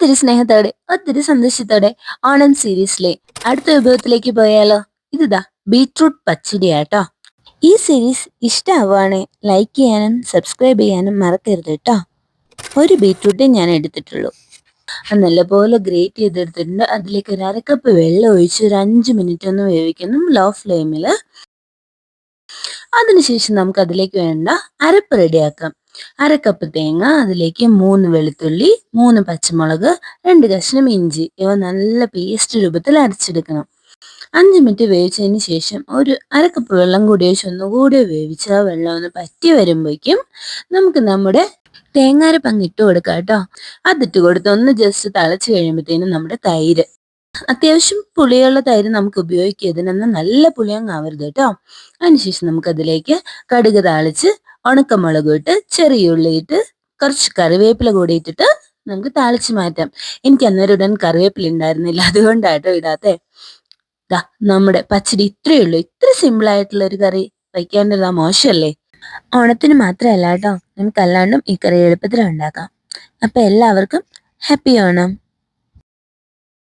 ഒത്തിരി സ്നേഹത്തോടെ ഒത്തിരി സന്തോഷത്തോടെ ഓണം സീരീസിലെ അടുത്ത വിഭവത്തിലേക്ക് പോയാലോ? ഇതാ ബീട്രൂട്ട് പച്ചടിയാട്ടോ ഈ സീരീസ് ഇഷ്ടമാവുകയാണെങ്കിൽ ലൈക്ക് ചെയ്യാനും സബ്സ്ക്രൈബ് ചെയ്യാനും മറക്കരുത് കേട്ടോ ഒരു ബീട്രൂട്ടേ ഞാൻ എടുത്തിട്ടുള്ളൂ. നല്ലപോലെ ഗ്രേറ്റ് ചെയ്തെടുത്തിട്ടുണ്ട്. അതിലേക്ക് ഒരു അരക്കപ്പ് വെള്ളം ഒഴിച്ച് ഒരു അഞ്ച് മിനിറ്റ് ഒന്ന് വേവിക്കുന്നു ലോ ഫ്ലെയിമിൽ അതിനുശേഷം നമുക്ക് അതിലേക്ക് വേണ്ട അരപ്പ് റെഡിയാക്കാം. അര കപ്പ് തേങ്ങ അതിലേക്ക് മൂന്ന് വെളുത്തുള്ളി മൂന്ന് പച്ചമുളക് രണ്ട് കഷ്ണം ഇഞ്ചി ഇവ നല്ല പേസ്റ്റ് രൂപത്തിൽ അരച്ചെടുക്കണം. അഞ്ച് മിനിറ്റ് വേവിച്ചതിന് ശേഷം ഒരു അര കപ്പ് വെള്ളം കൂടി ഒഴിച്ച് ഒന്നുകൂടി വേവിച്ച് ആ വെള്ളം ഒന്ന് പറ്റി വരുമ്പോഴേക്കും നമുക്ക് നമ്മുടെ തേങ്ങാരപ്പങ്ങ് ഇട്ട് കൊടുക്കാം കേട്ടോ. അതിട്ട് കൊടുത്ത് ഒന്ന് ജസ്റ്റ് തിളച്ച് കഴിയുമ്പോഴത്തേനും നമ്മുടെ തൈര്. അത്യാവശ്യം പുളിയുള്ള തൈര് നമുക്ക് ഉപയോഗിക്കുക ഇതിനൊന്നും നല്ല പുളിയങ്ങ് ആവരുത് കേട്ടോ. അതിനുശേഷം നമുക്കതിലേക്ക് കടുക് താളിച്ച് ഉണക്കമുളക് ഇട്ട് ചെറിയ ഉള്ളി ഇട്ട് കുറച്ച് കറിവേപ്പില കൂടി ഇട്ടിട്ട് നമുക്ക് താളിച്ച് മാറ്റാം. എനിക്ക് അന്നേരം ഉടൻ കറിവേപ്പില ഉണ്ടായിരുന്നില്ല. അതുകൊണ്ടാട്ടോ ഇടാത്തേ. ദാ നമ്മുടെ പച്ചടി ഇത്രയേ ഉള്ളൂ. ഇത്ര സിമ്പിൾ ആയിട്ടുള്ള ഒരു കറി വയ്ക്കാണ്ടതാ മോശമല്ലേ? ഓണത്തിന് മാത്രമല്ല കേട്ടോ. നമുക്ക് അല്ലാണ്ടും ഈ കറി എളുപ്പത്തിൽ ഉണ്ടാക്കാം. അപ്പൊ എല്ലാവർക്കും ഹാപ്പി ഓണം.